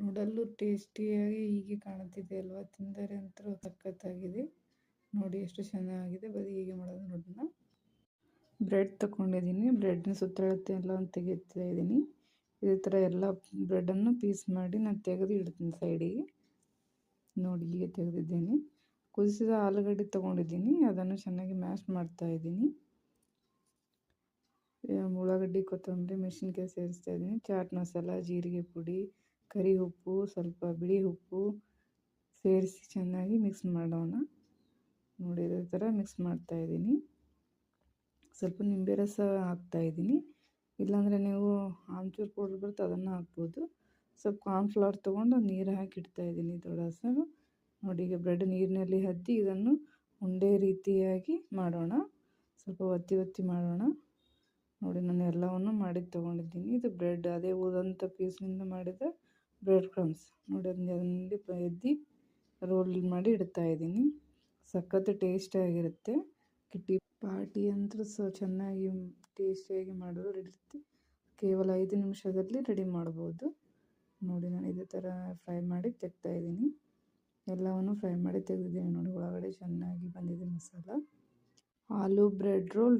ನೋಡಲು ಟೇಸ್ಟಿಯಾಗಿ ಹೀಗೆ ಕಾಣುತ್ತಿದೆ ಅಲ್ವಾ? ತಿಂದರೆ ಅಂತೂ ಸಖತ್ತಾಗಿದೆ ನೋಡಿ ಎಷ್ಟು ಚೆನ್ನಾಗಿದೆ. ಬರೀ ಹೀಗೆ ಮಾಡೋದು ನೋಡೋಣ. ಬ್ರೆಡ್ ತಗೊಂಡಿದ್ದೀನಿ ಬ್ರೆಡ್ನ ಸುತ್ತಳತೆ ಎಲ್ಲ ತೆಗಿತಾ ಇದ್ದೀನಿ. ಇದೇ ಥರ ಎಲ್ಲ ಬ್ರೆಡನ್ನು ಪೀಸ್ ಮಾಡಿ ನಾನು ತೆಗೆದು ಇಡ್ತೀನಿ ಸೈಡಿಗೆ. ನೋಡಿ, ಹೀಗೆ ತೆಗೆದಿದ್ದೀನಿ. ಕುದಿಸಿದ ಆಲೂಗಡ್ಡೆ ತೊಗೊಂಡಿದ್ದೀನಿ. ಅದನ್ನು ಚೆನ್ನಾಗಿ ಮ್ಯಾಶ್ ಮಾಡ್ತಾ ಇದ್ದೀನಿ. ಉಳ್ಳಾಗಡ್ಡಿ, ಕೊತ್ತಂಬರಿ, ಮೆಣಸಿನ್ಕಾಯಿ ಸೇರಿಸ್ತಾ ಇದ್ದೀನಿ. ಚಾಟ್ ಮಸಾಲ, ಜೀರಿಗೆ ಪುಡಿ ಕರಿ ಉಪ್ಪು, ಸ್ವಲ್ಪ ಬಿಳಿ ಉಪ್ಪು ಸೇರಿಸಿ ಚೆನ್ನಾಗಿ ಮಿಕ್ಸ್ ಮಾಡೋಣ. ನೋಡಿ ಥರ ಮಿಕ್ಸ್ ಮಾಡ್ತಾ ಇದ್ದೀನಿ. ಸ್ವಲ್ಪ ನಿಂಬೆ ರಸ ಹಾಕ್ತಾಯಿದ್ದೀನಿ ಇಲ್ಲಾಂದರೆ ನೀವು ಆಮ್ಚೂರು ಪೌಡ್ರ್ ಬರುತ್ತೆ ಅದನ್ನು ಹಾಕ್ಬೋದು. ಸ್ವಲ್ಪ ಕಾರ್ನ್ಫ್ಲವರ್ ತೊಗೊಂಡು ನೀರು ಹಾಕಿ ಇಡ್ತಾಯಿದ್ದೀನಿ ದೊಡಸ ನೋಡಿ ಈಗ ಬ್ರೆಡ್ ನೀರಿನಲ್ಲಿ ಹದ್ದಿ ಇದನ್ನು ಉಂಡೆ ರೀತಿಯಾಗಿ ಮಾಡೋಣ. ಸ್ವಲ್ಪ ಒತ್ತಿ ಒತ್ತಿ ಮಾಡೋಣ. ನೋಡಿ ನಾನು ಎಲ್ಲವನ್ನು ಮಾಡಿ ತೊಗೊಂಡಿದ್ದೀನಿ. ಇದು ಬ್ರೆಡ್ ಅದೇ ಹೋದಂಥ ಪೀಸ್ನಿಂದ ಮಾಡಿದ ಬ್ರೆಡ್ ಕ್ರಮ್ಸ್ ನೋಡಿ ಅದನ್ನಲ್ಲಿ ಎದ್ದಿ ರೋಲ್ ಮಾಡಿ ಇಡ್ತಾ ಇದ್ದೀನಿ. ಸಖತ್ ಟೇಸ್ಟಿಯಾಗಿರುತ್ತೆ ಕಿಟ್ಟಿ ಪಾರ್ಟಿ ಅಂತೂ ಸೊ, ಚೆನ್ನಾಗಿ ಟೇಸ್ಟಿಯಾಗಿ ಮಾಡೋದು ರೆಡಿ ಕೇವಲ ಐದು ನಿಮಿಷದಲ್ಲಿ ರೆಡಿ ಮಾಡ್ಬೋದು. ನೋಡಿ ನಾನು ಇದೇ ಥರ ಫ್ರೈ ಮಾಡಿ ತೆಗ್ತಾ ಇದ್ದೀನಿ. ಎಲ್ಲವನ್ನು ಫ್ರೈ ಮಾಡಿ ತೆಗೆದಿದ್ದೀನಿ ನೋಡಿ ಒಳಗಡೆ ಚೆನ್ನಾಗಿ ಬಂದಿದೆ ಮಸಾಲ. ಆಲೂ ಬ್ರೆಡ್ ರೋಲ್